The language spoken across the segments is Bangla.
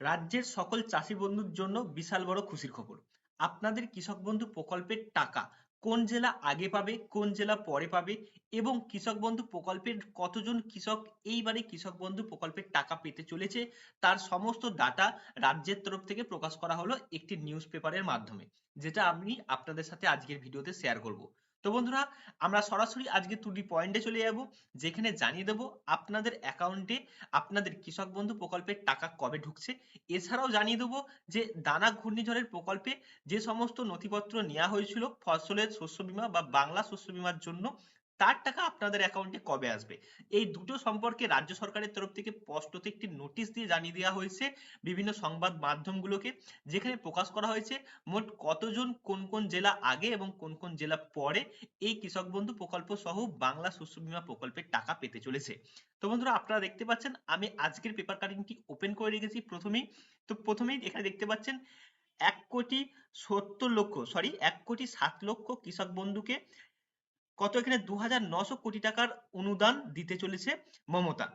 রাজ্যের সকল চাষী বন্ধুর জন্য বিশাল বড় খুশির খবর। আপনাদের কৃষক বন্ধু প্রকল্পের টাকা কোন জেলা আগে পাবে, কোন জেলা পরে পাবে এবং কৃষক বন্ধু প্রকল্পের কতজন কৃষক এইবারে কৃষক বন্ধু প্রকল্পের টাকা পেতে চলেছে তার সমস্ত ডাটা রাজ্যের তরফ থেকে প্রকাশ করা হলো একটি নিউজ পেপারের মাধ্যমে, যেটা আমি আপনাদের সাথে আজকের ভিডিওতে শেয়ার করব। তো বন্ধুরা, আমরা সরাসরি আজকে টুডি পয়েন্টে চলে যাব, যেখানে জানিয়ে দেব আপনাদের অ্যাকাউন্টে আপনাদের কৃষক বন্ধু প্রকল্পের টাকা কবে ঢুকছে। এছাড়াও জানিয়ে দেব যে দানা ঘূর্ণিঝড়ের প্রকল্পে যে সমস্ত নথিপত্র নেওয়া হয়েছিল ফসলের শস্য বীমা বা বাংলা শস্য বীমার জন্য তার টাকা আপনাদের অ্যাকাউন্টে কবে আসবে? এই দুটো সম্পর্কে রাজ্য সরকারের তরফ থেকে স্পষ্টত একটি নোটিশ দিয়ে জানিয়ে দেওয়া হয়েছে বিভিন্ন সংবাদ মাধ্যমগুলোকে, যেখানে প্রকাশ করা হয়েছে মোট কতজন কোন কোন জেলা আগে এবং কোন কোন জেলা পরে এই কৃষক বন্ধু প্রকল্প সহ বাংলা শস্য বীমা প্রকল্পের টাকা পেতে চলেছে। তো বন্ধুরা, আপনারা দেখতে পাচ্ছেন, আমি আজকের পেপার কাটিংটি ওপেন করে রেখেছি প্রথমেই। তো প্রথমেই এখানে দেখতে পাচ্ছেন, এক কোটি সত্তর লক্ষ সরি এক কোটি সাত লক্ষ কৃষক বন্ধুকে কত এখানে? দু কোটি টাকার অনুদান দিতে চলেছে মমতা।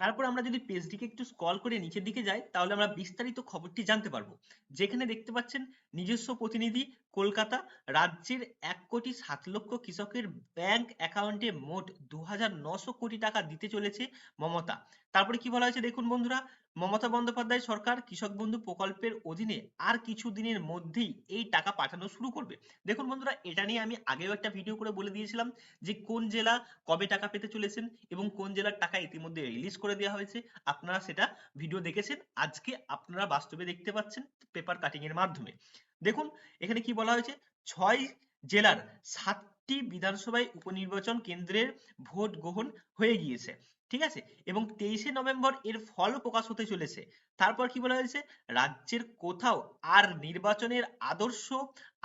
তারপর আমরা যদি পেজটিকে একটু স্ক্রল করে নিচের দিকে যাই, তাহলে আমরা বিস্তারিত খবরটি জানতে পারব। যেখানে দেখতে পাচ্ছেন নিজস্ব প্রতিনিধি কলকাতা রাজ্যের এক কোটি সাত লক্ষ কৃষকের ব্যাংক অ্যাকাউন্টে মোট দু হাজার নশো কোটি টাকা দিতে চলেছে মমতা। তারপরে কি বলা হয়েছে দেখুন বন্ধুরা, মমতা বন্দ্যোপাধ্যায় সরকার কৃষক বন্ধু প্রকল্পের অধীনে আর কিছু দিনের মধ্যেই এই টাকা পাঠানো শুরু করবে। দেখুন বন্ধুরা, এটা নিয়ে আমি আগেও একটা ভিডিও করে বলে দিয়েছিলাম যে কোন জেলা কবে টাকা পেতে চলেছেন এবং কোন জেলার টাকা ইতিমধ্যে রিলিজ করে দেওয়া হয়েছে। আপনারা সেটা ভিডিও দেখেছেন। আজকে আপনারা বাস্তবে দেখতে পাচ্ছেন পেপার কাটিং এর মাধ্যমে। দেখুন, এখানে কি বলা হয়েছে? ছয় জেলার সাতটি বিধানসভায় উপনির্বাচন কেন্দ্রের ভোট গ্রহণ হয়ে গিয়েছে, ঠিক আছে? এবং তেইশে নভেম্বর এর ফল প্রকাশ হতে চলেছে। তারপর কি বলা হয়েছে? রাজ্যের কোথাও আর নির্বাচনের আদর্শ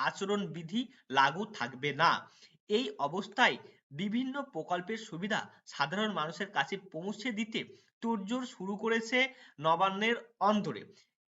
আচরণ বিধি লাগু থাকবে না। এই অবস্থায় বিভিন্ন প্রকল্পের সুবিধা সাধারণ মানুষের কাছে পৌঁছে দিতে তোড়জোড় শুরু করেছে নবান্নের অন্তরে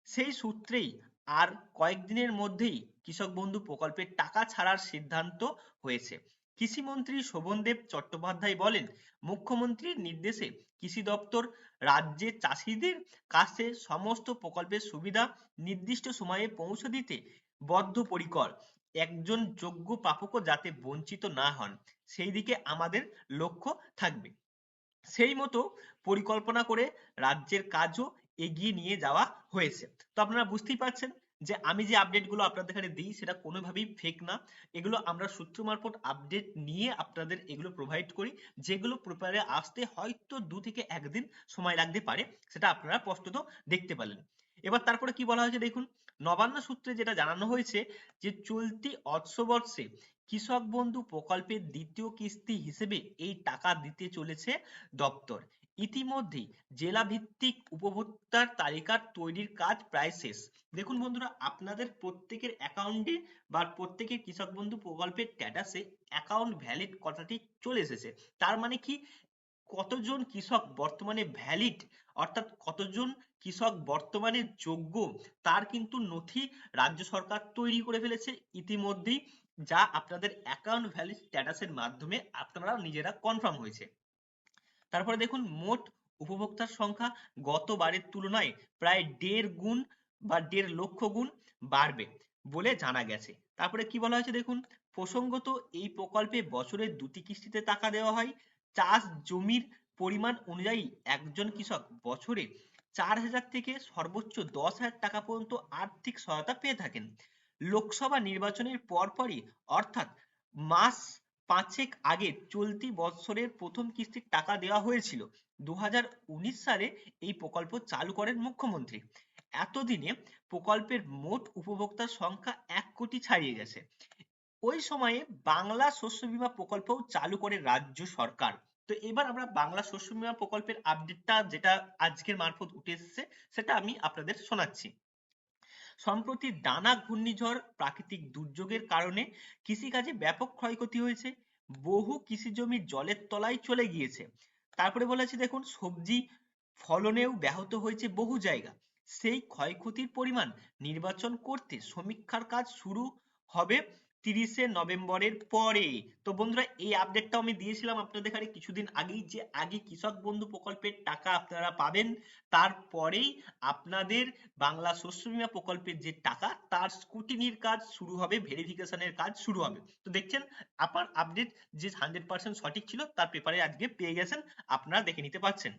সেই সূত্রেই আর কয়েকদিনের মধ্যেই কৃষক বন্ধু প্রকল্পের টাকা ছাড়ার সিদ্ধান্ত হয়েছে। কৃষিমন্ত্রী শোভনদেব চট্টোপাধ্যায় বলেন, মুখ্যমন্ত্রীর নির্দেশে কৃষি দপ্তর রাজ্যের চাষিদের কাছে সমস্ত প্রকল্পের সুবিধা নির্দিষ্ট সময়ে পৌঁছে দিতে বদ্ধপরিকর, একজন যোগ্য প্রাপকও যাতে বঞ্চিত না হন। সেই দিকে আমাদের লক্ষ্য থাকবে। সেই মতো পরিকল্পনা করে রাজ্যের কাজও এগিয়ে নিয়ে যাওয়া হয়েছে। তো আপনারা বুঝতেই পারছেন যে আমি যে আপডেটগুলো আপনাদের এখানে দিই, সেটা কোনোভাবেই ফেক না। এগুলো আমরা সূত্র মারফত আপডেট নিয়ে আপনাদের এগুলো প্রোভাইড করি, যেগুলো পেপারে আসতে হয়তো দু থেকে একদিন সময় লাগতে পারে, সেটা আপনারা স্পষ্টত দেখতে পেলেন। এবার তারপরে কি বলা হয়েছে দেখুন, নবান্ন সূত্রে যেটা জানানো হয়েছে যে চলতি অর্থবর্ষে কৃষক বন্ধু প্রকল্পের দ্বিতীয় কিস্তি হিসেবে এই টাকা দিতে চলেছে দপ্তর। ইতিমধ্যেই জেলা ভিত্তিক উপভোক্তার তালিকা তৈরির কাজ প্রায় শেষ। দেখুন বন্ধুরা, আপনাদের প্রত্যেকের অ্যাকাউন্টে বা প্রত্যেকের কৃষক বন্ধু প্রকল্পের স্ট্যাটাসে অ্যাকাউন্ট ভ্যালিড কথাটি চলে এসেছে। তার মানে কি? কতজন কৃষক বর্তমানে ভ্যালিড অর্থাৎ কতজন কৃষক বর্তমানে যোগ্য, তার কিন্তু নথি রাজ্য সরকার তৈরি করে ফেলেছে ইতিমধ্যেই, যা আপনাদের অ্যাকাউন্ট ভ্যালিড স্ট্যাটাসের মাধ্যমে আপনারা নিজেরা কনফার্ম হয়েছে। তারপরে দেখুন মোট উপভোক্তার সংখ্যা গতবারের তুলনায় প্রায় দেড় গুণ বা দেড় লক্ষ গুণ বাড়বে বলে জানা গেছে। তারপরে কি বলা হয়েছে দেখুন? প্রসঙ্গত এই প্রকল্পে বছরে দুটি কিস্তিতে টাকা দেওয়া হয়। চাষ জমির পরিমাণ অনুযায়ী একজন কৃষক বছরে চার হাজার থেকে সর্বোচ্চ দশ হাজার টাকা পর্যন্ত আর্থিক সহায়তা পেয়ে থাকেন। লোকসভা নির্বাচনের পরপরই অর্থাৎ মাস পাঁচেক আগে চলতি বছরের প্রথম কিস্তির টাকা দেওয়া হয়েছিল। দু সালে এই প্রকল্প চালু করেন মুখ্যমন্ত্রী। এতদিনে প্রকল্পের মোট উপভোক্তার সংখ্যা এক কোটি ছাড়িয়ে গেছে। ওই সময়ে বাংলা শস্য বীমা প্রকল্পও চালু করে রাজ্য সরকার। তো এবার আমরা বাংলা শস্য বীমা প্রকল্পের আপডেটটা যেটা আজকের মারফত উঠে এসেছে, সেটা আমি আপনাদের শোনাচ্ছি। সম্প্রতি দানা ঘূর্ণিঝড় প্রাকৃতিক দুর্যোগের কারণে কৃষিকাজে ব্যাপক ক্ষয়ক্ষতি হয়েছে। বহু কৃষি জমি জলের তলায় চলে গিয়েছে। তারপরে বলেছে, দেখুন, সবজি ফলনেও ব্যাহত হয়েছে বহু জায়গা। সেই ক্ষয়ক্ষতির পরিমাণ নির্বাচন করতে সমীক্ষার কাজ শুরু হবে তিরিশে নভেম্বরের পরে। তো বন্ধুরা, এই আপডেটটাও আমি দিয়েছিলাম আপনাদের এখানে কিছুদিন আগেই যে আগে কৃষক বন্ধু প্রকল্পের টাকা আপনারা পাবেন, তারপরেই আপনাদের বাংলা শস্য বীমা প্রকল্পের যে টাকা, তার স্কুটিনির কাজ শুরু হবে ভেরিফিকেশনের কাজ শুরু হবে। তো দেখছেন আপনার আপডেট যে হান্ড্রেড পার্সেন্ট সঠিক ছিল, তার পেপারে আজকে পেয়ে গেছেন, আপনারা দেখে নিতে পারছেন।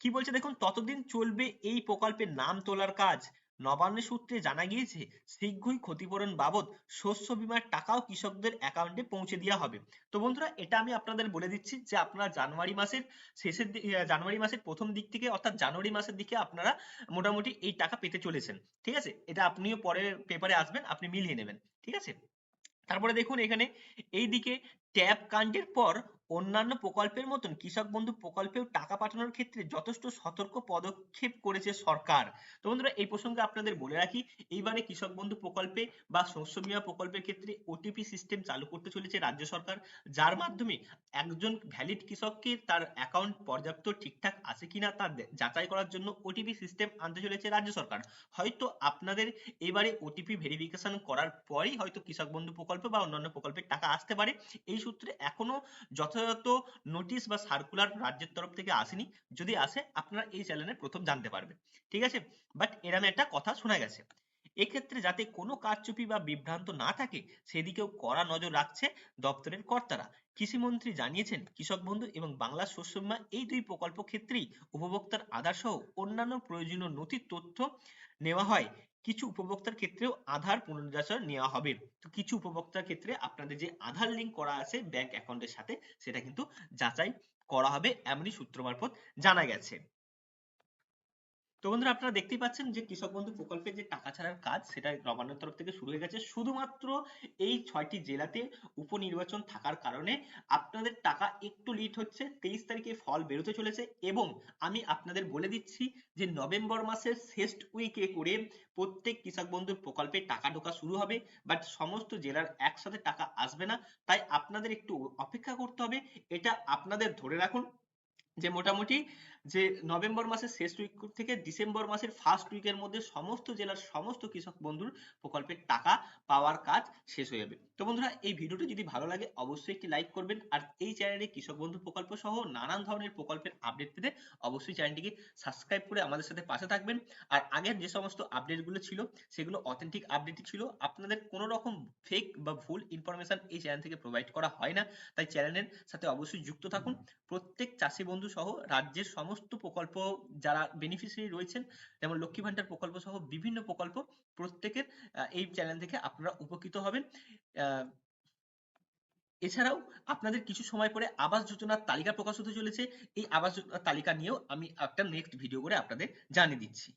কি বলছে দেখুন, ততদিন চলবে এই প্রকল্পের নাম তোলার কাজ। নবান্ন সূত্রে জানা গিয়েছে, শীঘ্রই ক্ষতিপূরণ বাবদ শস্য বীমার টাকাও কৃষকদের অ্যাকাউন্টে পৌঁছে দেওয়া হবে। তো বন্ধুরা, এটা আমি আপনাদের বলে দিচ্ছি যে আপনারা জানুয়ারি মাসের শেষের জানুয়ারি মাসের প্রথম দিক থেকে অর্থাৎ জানুয়ারি মাসের দিকে আপনারা মোটামুটি এই টাকা পেতে চলেছেন। ঠিক আছে? এটা আপনিও পরে পেপারে আসবেন, আপনি মিলিয়ে নেবেন। ঠিক আছে? তারপরে দেখুন এখানে, এইদিকে ট্যাব কাণ্ডের পর অন্যান্য প্রকল্পের মতন কৃষক বন্ধু প্রকল্পেও টাকা পাঠানোর ক্ষেত্রে যথেষ্ট সতর্ক পদক্ষেপ করেছে সরকার। তো বন্ধুরা, এই প্রসঙ্গে আপনাদের বলে রাখি, এইবারে কৃষক বন্ধু প্রকল্পে বা শস্য বীমা প্রকল্পের ক্ষেত্রে ওটিপি সিস্টেম চালু করতে চলেছে রাজ্য সরকার, যার মাধ্যমে একজন ভ্যালিড কৃষককে তার অ্যাকাউন্ট পর্যাপ্ত ঠিকঠাক আছে কিনা তা যাচাই করার জন্য ওটিপি সিস্টেম আনতে চলেছে রাজ্য সরকার। হয়তো আপনাদের এবারে ওটিপি ভেরিফিকেশন করার পরেই হয়তো কৃষক বন্ধু প্রকল্প বা অন্যান্য প্রকল্পের টাকা আসতে পারে। এই সূত্রে এখনও যথাযথ নোটিশ বা সার্কুলার রাজ্যের তরফ থেকে আসেনি। যদি আসে, আপনারা এই চ্যানেলে প্রথম জানতে পারবেন। ঠিক আছে? বাট এরম একটা কথা শোনা গেছে। এক্ষেত্রে যাতে কোনো কারচুপি বা বিভ্রান্ত না থাকে, সেদিকেও কড়া নজর রাখছে দপ্তরের কর্তারা। কৃষিমন্ত্রী জানিয়েছেন, কৃষক বন্ধু এবং বাংলা শস্য বীমা এই দুই প্রকল্প ক্ষেত্রেই উপভোক্তার আধার সহ অন্যান্য প্রয়োজনীয় নথির তথ্য নেওয়া হয়। কিছু উপভোক্তার ক্ষেত্রেও আধার পুনর্যাচন নেওয়া হবে। তো কিছু উপভোক্তার ক্ষেত্রে আপনাদের যে আধার লিঙ্ক করা আছে ব্যাংক অ্যাকাউন্টের সাথে, সেটা কিন্তু যাচাই করা হবে, এমনই সূত্র মারফত জানা গেছে। তো বন্ধুরা আপনারা দেখতেই পাচ্ছেন যে কৃষক বন্ধু প্রকল্পের যে টাকা ছাড়ার কাজ, সেটা নবান্নের তরফ থেকে শুরু হয়ে গেছে। শুধুমাত্র এই ছয়টি জেলাতে উপনির্বাচন থাকার কারণে আপনাদের টাকা একটু লিট হচ্ছে। তেইশ তারিখে ফল বেরোতে চলেছে এবং আমি আপনাদের বলে দিচ্ছি যে নভেম্বর মাসের শেষ উইকে করে প্রত্যেক কৃষক বন্ধুর প্রকল্পে টাকা ঢোকা শুরু হবে। বাট সমস্ত জেলার একসাথে টাকা আসবে না। তাই আপনাদের একটু অপেক্ষা করতে হবে। এটা আপনাদের ধরে রাখুন যে মোটামুটি যে নভেম্বর মাসের শেষ উইক থেকে ডিসেম্বর মাসের ফার্স্ট উইকের মধ্যে সমস্ত জেলার সমস্ত কৃষক বন্ধুর প্রকল্পের টাকা পাওয়ার কাজ শেষ হয়ে যাবে। তো বন্ধুরা, এই ভিডিওটি যদি ভালো লাগে, অবশ্যই একটি লাইক করবেন আর এই চ্যানেলে কৃষক বন্ধু প্রকল্প সহ নানান ধরনের প্রকল্পের আপডেট পেতে অবশ্যই চ্যানেলটিকে সাবস্ক্রাইব করে আমাদের সাথে পাশে থাকবেন। আর আগের যে সমস্ত আপডেটগুলো ছিল, সেগুলো অথেন্টিক আপডেটই ছিল। আপনাদের কোনো রকম ফেক বা ভুল ইনফরমেশন এই চ্যানেল থেকে প্রোভাইড করা হয় না। তাই চ্যানেলের সাথে অবশ্যই যুক্ত থাকুন। প্রত্যেক চাষি বন্ধু সহ রাজ্যের সমস্ত প্রকল্প যারা বেনিফিশিয়ারি রয়েছেন, যেমন লক্ষ্মী ভান্ডার প্রকল্প সহ বিভিন্ন প্রকল্প প্রত্যেকের এই চ্যানেল থেকে আপনারা উপকৃত হবেন। এছাড়াও আপনাদের কিছু সময় পরে আবাস যোজনার তালিকা প্রকাশ হতে চলেছে। এই আবাস তালিকা নিয়েও আমি একটা নেক্সট ভিডিও করে আপনাদের জানিয়ে দিচ্ছি।